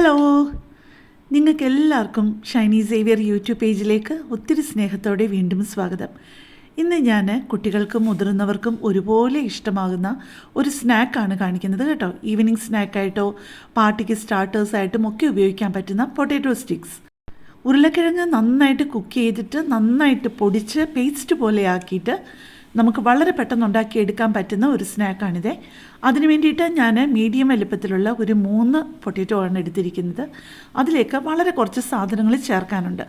Hello നിങ്ങൾക്ക് എല്ലാവർക്കും Shiny Xavier YouTube പേജിലേക്ക് ഒത്തിരി സ്നേഹത്തോടെ വീണ്ടും സ്വാഗതം. ഇന്ന് ഞാൻ കുട്ടികൾക്കും മുതിർന്നവർക്കും ഒരുപോലെ ഇഷ്ടമാകുന്ന ഒരു സ്നാക്കാണ് കാണിക്കുന്നത് കേട്ടോ. ഈവനിങ് സ്നാക്കായിട്ടോ പാർട്ടിക്ക് സ്റ്റാർട്ടേഴ്സായിട്ടും ഒക്കെ ഉപയോഗിക്കാൻ പറ്റുന്ന പൊട്ടാറ്റോ സ്റ്റിക്സ്. ഉരുളക്കിഴങ്ങ് നന്നായിട്ട് കുക്ക് ചെയ്തിട്ട് നന്നായിട്ട് പൊടിച്ച് പേസ്റ്റ് പോലെ ആക്കിയിട്ട് നമുക്ക് വളരെ പെട്ടെന്ന് ഉണ്ടാക്കിയെടുക്കാൻ പറ്റുന്ന ഒരു സ്നാക്കാണിത്. അതിന് വേണ്ടിയിട്ട് ഞാൻ മീഡിയം വലുപ്പത്തിലുള്ള ഒരു മൂന്ന് പൊട്ടറ്റോ ആണ് എടുത്തിരിക്കുന്നത്. അതിലേക്ക് വളരെ കുറച്ച് സാധനങ്ങൾ ചേർക്കാനുണ്ട്.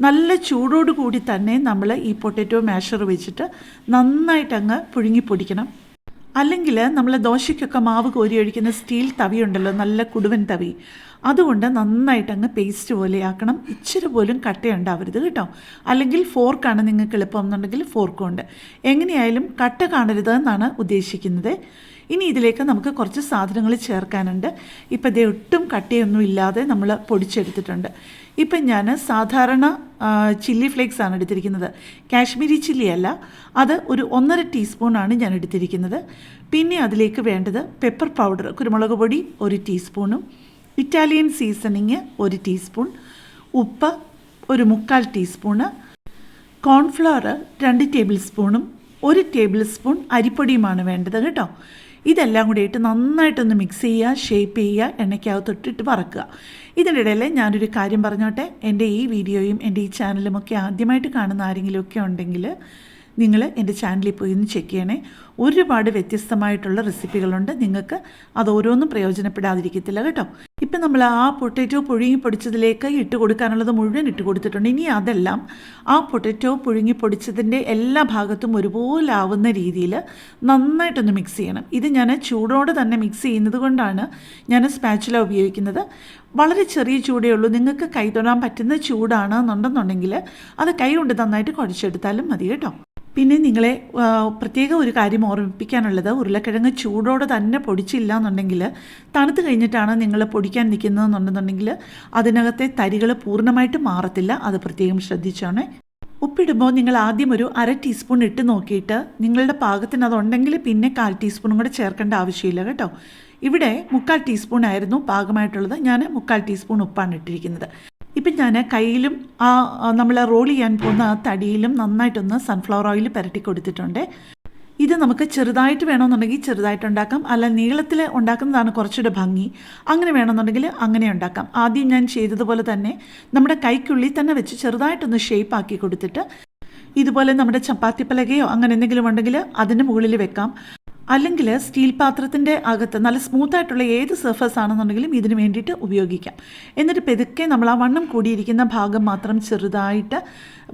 നല്ല ചൂടോടുകൂടി തന്നെ നമ്മൾ ഈ പൊട്ടറ്റോ മാഷർ വെച്ചിട്ട് നന്നായിട്ടങ്ങ് പുഴുങ്ങി പൊടിക്കണം. അല്ലെങ്കിൽ നമ്മൾ ദോശയ്ക്കൊക്കെ മാവ് കോരി ഒഴിക്കുന്ന സ്റ്റീൽ തവിയുണ്ടല്ലോ നല്ല കുടുവൻ തവി. അതുകൊണ്ട് നന്നായിട്ട് അങ്ങ് പേസ്റ്റ് പോലെ ആക്കണം. ഇച്ചിരി പോലും കട്ടയുണ്ടാവരുത് കേട്ടോ. അല്ലെങ്കിൽ ഫോർക്കാണ് നിങ്ങൾക്ക് എളുപ്പം എന്നുണ്ടെങ്കിൽ ഫോർക്കും ഉണ്ട് എങ്ങനെയായാലും കട്ട കാണരുത് എന്നാണ് ഉദ്ദേശിക്കുന്നത്. ഇനി ഇതിലേക്ക് നമുക്ക് കുറച്ച് സാധനങ്ങൾ ചേർക്കാനുണ്ട്. ഇപ്പം ഇത് ഒട്ടും കട്ടിയൊന്നും ഇല്ലാതെ നമ്മൾ പൊടിച്ചെടുത്തിട്ടുണ്ട്. ഇപ്പം ഞാൻ സാധാരണ ചില്ലി ഫ്ലേക്സ് ആണ് എടുത്തിരിക്കുന്നത്. കാശ്മീരി ചില്ലി അല്ല. അത് ഒരു ഒന്നര ടീസ്പൂണാണ് ഞാൻ എടുത്തിരിക്കുന്നത്. പിന്നെ അതിലേക്ക് വേണ്ടത് പെപ്പർ പൗഡർ കുരുമുളക് പൊടി ഒരു ടീസ്പൂണും ഇറ്റാലിയൻ സീസണിങ് ഒരു ടീസ്പൂൺ ഉപ്പ് ഒരു മുക്കാൽ ടീസ്പൂണ് കോൺഫ്ലവർ രണ്ട് ടേബിൾ സ്പൂണും ഒരു ടേബിൾ സ്പൂൺ അരിപ്പൊടിയുമാണ് വേണ്ടത് കേട്ടോ. ഇതെല്ലാം കൂടി ഇട്ട് നന്നായിട്ടൊന്ന് മിക്സ് ചെയ്യുക ഷേപ്പ് ചെയ്യുക എണ്ണയ്ക്കകത്തൊട്ടിട്ട് വറക്കുക. ഇടയിൽ ഞാനൊരു കാര്യം പറഞ്ഞോട്ടെ? എന്റെ ഈ വീഡിയോയും എന്റെ ഈ ചാനലും ഒക്കെ ആദ്യമായിട്ട് കാണുന്ന ആരെങ്കിലുമൊക്കെ ഉണ്ടെങ്കിൽ നിങ്ങൾ എന്റെ ചാനലിൽ പോയി ഒന്ന് ചെക്ക് ചെയ്യണേ. ഒരുപാട് വ്യത്യസ്തമായിട്ടുള്ള റെസിപ്പികളുണ്ട് നിങ്ങൾക്ക് അത് ഓരോന്നും പ്രയോജനപ്പെടാതിരിക്കത്തില്ല കേട്ടോ. ഇപ്പം നമ്മൾ ആ പൊട്ടറ്റോ പുഴുങ്ങി പൊടിച്ചതിലേക്ക് ഇട്ട് കൊടുക്കാനുള്ളത് മുഴുവൻ ഇട്ട് കൊടുത്തിട്ടുണ്ട്. ഇനി അതെല്ലാം ആ പൊട്ടറ്റോ പുഴുങ്ങി പൊടിച്ചതിന്റെ എല്ലാ ഭാഗത്തും ഒരുപോലെ ആവുന്ന രീതിയിൽ നന്നായിട്ടൊന്ന് മിക്സ് ചെയ്യണം. ഇത് ഞാൻ ചൂടോടെ തന്നെ മിക്സ് ചെയ്യുന്നത് കൊണ്ടാണ് ഞാൻ സ്പാച്ചുല ഉപയോഗിക്കുന്നത്. വളരെ ചെറിയ ചൂടേ ഉള്ളൂ. നിങ്ങൾക്ക് കൈ തൊടാൻ പറ്റുന്ന ചൂടാണ് എന്നുണ്ടെന്നുണ്ടെങ്കിൽ അത് കൈ കൊണ്ട് നന്നായിട്ട് കുഴച്ചെടുത്താലും മതി കേട്ടോ. പിന്നെ നിങ്ങളെ പ്രത്യേകം ഒരു കാര്യം ഓർമ്മിപ്പിക്കാനുള്ളത് ഉരുളക്കിഴങ്ങ് ചൂടോടെ തന്നെ പൊടിച്ചില്ല എന്നുണ്ടെങ്കിൽ തണുത്ത് കഴിഞ്ഞിട്ടാണ് നിങ്ങൾ പൊടിക്കാൻ നിൽക്കുന്നതെന്നുണ്ടെന്നുണ്ടെങ്കിൽ അതിനകത്തെ തരികൾ പൂർണമായിട്ട് മാറത്തില്ല. അത് പ്രത്യേകം ശ്രദ്ധിച്ചാണ്. ഉപ്പിടുമ്പോൾ നിങ്ങൾ ആദ്യം ഒരു അര ടീസ്പൂൺ ഇട്ട് നോക്കിയിട്ട് നിങ്ങളുടെ പാകത്തിന് അതുണ്ടെങ്കിൽ പിന്നെ കാൽ ടീസ്പൂണും കൂടെ ചേർക്കേണ്ട ആവശ്യമില്ല കേട്ടോ. ഇവിടെ മുക്കാൽ ടീസ്പൂൺ ആയിരുന്നു പാകമായിട്ടുള്ളത്. ഞാൻ മുക്കാൽ ടീസ്പൂൺ ഉപ്പാണ് ഇട്ടിരിക്കുന്നത്. ഇപ്പം ഞാൻ കയ്യിലും ആ നമ്മൾ റോൾ ചെയ്യാൻ പോകുന്ന ആ തടിയിലും നന്നായിട്ടൊന്ന് സൺഫ്ലവർ ഓയിൽ പുരട്ടി കൊടുത്തിട്ടുണ്ട്. ഇത് നമുക്ക് ചെറുതായിട്ട് വേണമെന്നുണ്ടെങ്കിൽ ചെറുതായിട്ട് ഉണ്ടാക്കാം. അല്ല നീളത്തിൽ ഉണ്ടാക്കുന്നതാണ് കുറച്ചുകൂടെ ഭംഗി. അങ്ങനെ വേണമെന്നുണ്ടെങ്കിൽ അങ്ങനെ ഉണ്ടാക്കാം. ആദ്യം ഞാൻ ചെയ്തതുപോലെ തന്നെ നമ്മുടെ കൈക്കുള്ളിൽ തന്നെ വെച്ച് ചെറുതായിട്ടൊന്ന് ഷേപ്പ് ആക്കി കൊടുത്തിട്ട് ഇതുപോലെ നമ്മുടെ ചപ്പാത്തി പലകയോ അങ്ങനെ എന്തെങ്കിലും ഉണ്ടെങ്കിൽ അതിന് മുകളിൽ വെക്കാം. അല്ലെങ്കിൽ സ്റ്റീൽ പാത്രത്തിന്റെ അകത്ത് നല്ല സ്മൂത്ത് ആയിട്ടുള്ള ഏത് സർഫസ് ആണെന്നുണ്ടെങ്കിലും ഇതിന് വേണ്ടിയിട്ട് ഉപയോഗിക്കാം. എന്നിട്ട് പെതുക്കെ നമ്മൾ ആ വണ്ണം കൂടിയിരിക്കുന്ന ഭാഗം മാത്രം ചെറുതായിട്ട്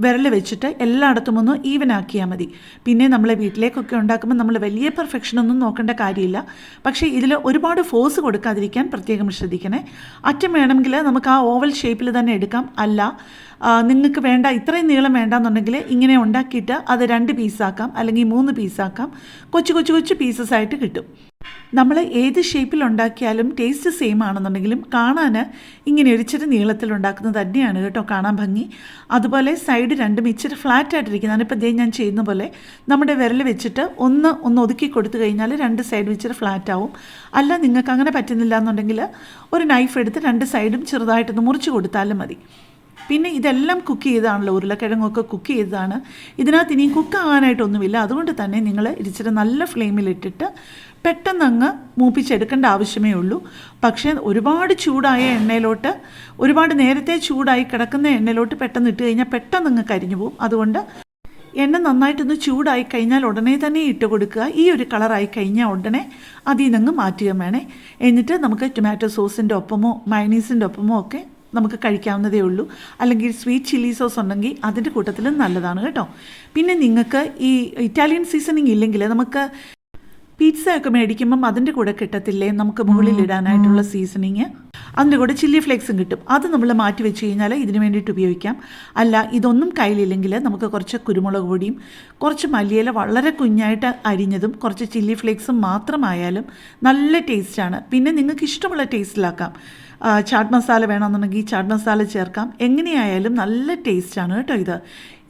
വിരൽ വെച്ചിട്ട് എല്ലായിടത്തും ഒന്ന് ഈവൻ ആക്കിയാൽ മതി. പിന്നെ നമ്മൾ വീട്ടിലേക്കൊക്കെ ഉണ്ടാക്കുമ്പോൾ നമ്മൾ വലിയ പെർഫെക്ഷൻ ഒന്നും നോക്കേണ്ട കാര്യമില്ല. പക്ഷേ ഇതിൽ ഒരുപാട് ഫോഴ്സ് കൊടുക്കാതിരിക്കാൻ പ്രത്യേകം ശ്രദ്ധിക്കണേ. അറ്റം വേണമെങ്കിൽ നമുക്ക് ആ ഓവൽ ഷേപ്പിൽ തന്നെ എടുക്കാം. അല്ല നിങ്ങൾക്ക് വേണ്ട ഇത്രയും നീളം വേണ്ടാന്നുണ്ടെങ്കിൽ ഇങ്ങനെ ഉണ്ടാക്കിയിട്ട് അത് രണ്ട് പീസാക്കാം അല്ലെങ്കിൽ മൂന്ന് പീസാക്കാം കൊച്ചു കൊച്ചു കൊച്ചു പീസസ് ആയിട്ട് കിട്ടും. നമ്മൾ ഏത് ഷേപ്പിൽ ഉണ്ടാക്കിയാലും ടേസ്റ്റ് സെയിം ആണെന്നുണ്ടെങ്കിലും കാണാൻ ഇങ്ങനെ ഒരിച്ചിരി നീളത്തിൽ ഉണ്ടാക്കുന്നത് തന്നെയാണ് കേട്ടോ കാണാൻ ഭംഗി. അതുപോലെ സൈഡ് രണ്ടും ഇച്ചിരി ഫ്ലാറ്റ് ആയിട്ടിരിക്കുന്നതാണ്. ഇപ്പോൾ ദേ ഞാൻ ചെയ്യുന്ന പോലെ നമ്മുടെ വിരൽ വെച്ചിട്ട് ഒന്ന് ഒന്ന് ഒതുക്കി കൊടുത്തു കഴിഞ്ഞാൽ രണ്ട് സൈഡും ഇച്ചിരി ഫ്ലാറ്റ് ആവും. അല്ല നിങ്ങൾക്ക് അങ്ങനെ പറ്റുന്നില്ല എന്നുണ്ടെങ്കിൽ ഒരു നൈഫ് എടുത്ത് രണ്ട് സൈഡും ചെറുതായിട്ടൊന്ന് മുറിച്ച് കൊടുത്താലും മതി. പിന്നെ ഇതെല്ലാം കുക്ക് ചെയ്തതാണല്ലോ ഉരുളക്കിഴങ്ങൊക്കെ കുക്ക് ചെയ്തതാണ്. ഇതിനകത്ത് ഇനിയും കുക്ക് ആകാനായിട്ടൊന്നുമില്ല അതുകൊണ്ട് തന്നെ നിങ്ങൾ ഇച്ചിരി നല്ല ഫ്ലെയിമിലിട്ടിട്ട് പെട്ടെന്ന് അങ്ങ് മൂപ്പിച്ചെടുക്കേണ്ട ആവശ്യമേ ഉള്ളൂ. പക്ഷേ ഒരുപാട് ചൂടായ എണ്ണയിലോട്ട് ഒരുപാട് നേരത്തെ ചൂടായി കിടക്കുന്ന എണ്ണയിലോട്ട് പെട്ടെന്ന് ഇട്ട് കഴിഞ്ഞാൽ പെട്ടെന്ന് അങ്ങ് കരിഞ്ഞു പോകും അതുകൊണ്ട് എണ്ണ നന്നായിട്ടൊന്ന് ചൂടായി കഴിഞ്ഞാൽ ഉടനെ തന്നെ ഇട്ട് കൊടുക്കുക. ഈ ഒരു കളറായി കഴിഞ്ഞാൽ ഉടനെ അതിൽ നിന്ന് മാറ്റുക വേണേ. എന്നിട്ട് നമുക്ക് ടൊമാറ്റോ സോസിന്റെ ഒപ്പമോ മൈനീസിന്റെ ഒപ്പമോ ഒക്കെ നമുക്ക് കഴിക്കാവുന്നതേ ഉള്ളൂ. അല്ലെങ്കിൽ സ്വീറ്റ് ചില്ലി സോസ് ഉണ്ടെങ്കിൽ അതിന്റെ കൂട്ടത്തിൽ നല്ലതാണ് കേട്ടോ. പിന്നെ നിങ്ങൾക്ക് ഈ ഇറ്റാലിയൻ സീസണിങ് ഇല്ലെങ്കിൽ നമുക്ക് പിസ്സ ഒക്കെ മേടിക്കുമ്പം അതിന്റെ കൂടെ കിട്ടത്തില്ലേ? നമുക്ക് മുകളിൽ ഇടാനായിട്ടുള്ള സീസണിങ് അതിന്റെ കൂടെ ചില്ലി ഫ്ലേക്സും കിട്ടും. അത് നമ്മൾ മാറ്റി വെച്ച് കഴിഞ്ഞാൽ ഇതിന് വേണ്ടിയിട്ട് ഉപയോഗിക്കാം. അല്ല ഇതൊന്നും കയ്യിലില്ലെങ്കിൽ നമുക്ക് കുറച്ച് കുരുമുളക് പൊടിയും കുറച്ച് മല്ലിയില വളരെ കുഞ്ഞായിട്ട് അരിഞ്ഞതും കുറച്ച് ചില്ലി ഫ്ലേക്സും മാത്രമായാലും നല്ല ടേസ്റ്റാണ് പിന്നെ നിങ്ങൾക്ക് ഇഷ്ടമുള്ള ടേസ്റ്റിലാക്കാം ചാട്ട് മസാല വേണമെന്നുണ്ടെങ്കിൽ ചാട്ട് മസാല ചേർക്കാം. എങ്ങനെയായാലും നല്ല ടേസ്റ്റാണ് കേട്ടോ ഇത്.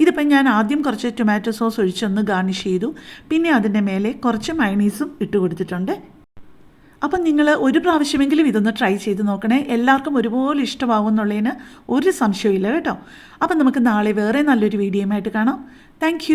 ഇതിപ്പം ഞാൻ ആദ്യം കുറച്ച് ടൊമാറ്റോ സോസ് ഒഴിച്ചൊന്ന് ഗാർണിഷ് ചെയ്തു. പിന്നെ അതിന്റെ മേലെ കുറച്ച് മൈനീസും ഇട്ട് കൊടുത്തിട്ടുണ്ട്. അപ്പം നിങ്ങൾ ഒരു പ്രാവശ്യമെങ്കിലും ഇതൊന്ന് ട്രൈ ചെയ്ത് നോക്കണേ. എല്ലാവർക്കും ഒരുപോലെ ഇഷ്ടമാവും എന്നുള്ളതിന് ഒരു സംശയമില്ല കേട്ടോ. അപ്പം നമുക്ക് നാളെ വേറെ നല്ലൊരു വീഡിയോയുമായിട്ട് കാണാം. താങ്ക്